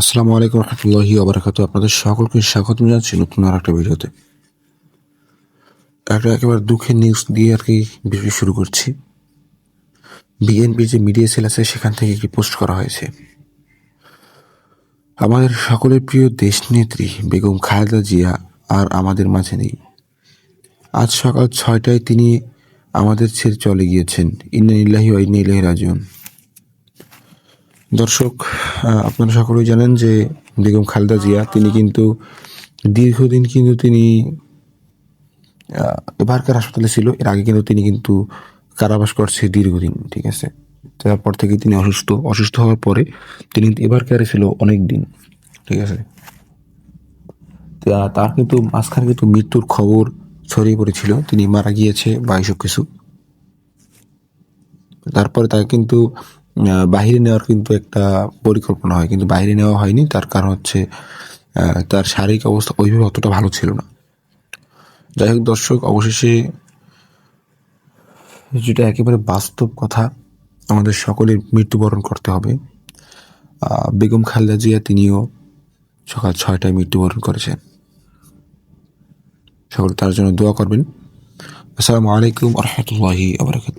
আসসালামু আলাইকুম রহমতুল্লাহি আবরাকাত আপনাদের সকলকে স্বাগত জানাচ্ছি নতুন আর একটা ভিডিওতে। একটা একেবারে দুঃখের নিউজ দিয়ে আর কি ভিডিও শুরু করছি। বিএনপির যে মিডিয়া সেল আছে, সেখান থেকে একটি পোস্ট করা হয়েছে? আমাদের সকলের প্রিয় দেশনেত্রী বেগম খালেদা জিয়া আর আমাদের মাঝে নেই। আজ সকাল ছয়টায় তিনি আমাদের ছেড়ে চলে গিয়েছেন। ইন্না ইল্লাহি ওয়া ইন্না ইলাইহি রাজিউন। দর্শক আপনারা সকলেই জানেন যে বেগম খালেদা জিয়া, তিনি কিন্তু দীর্ঘদিন কিন্তু তিনি এবারকার হাসপাতালে ছিল। এর আগে কিন্তু তিনি কিন্তু কারাবাস করছে দীর্ঘদিন, ঠিক আছে? তারপর থেকে তিনি অসুস্থ অসুস্থ হওয়ার পরে তিনি কিন্তু এবারকারে ছিল অনেক দিন ঠিক আছে? তার কিন্তু মাঝখানে কিন্তু মৃত্যুর খবর ছড়িয়ে পড়েছিল। তিনি মারা গিয়েছে বা এসব কিছু। তারপরে তাকে কিন্তু বাইরে নেওয়ার কিন্তু একটা পরিকল্পনা হয়, কিন্তু বাইরে নেওয়া হয়নি। তার কারণ হচ্ছে তার শারীরিক অবস্থা ওইভাবে অতটা ভালো ছিল না। যাই হোক দর্শক, অবশেষে যেটা একেবারে বাস্তব কথা, আমাদের সকলের মৃত্যুবরণ করতে হবে। বেগম খালেদা জিয়া তিনিও সকাল ছয়টায় মৃত্যুবরণ করেছেন। সকলে তার জন্য দোয়া করবেন। আসসালামু আলাইকুম রহমতুল্লাহি আবরাকাত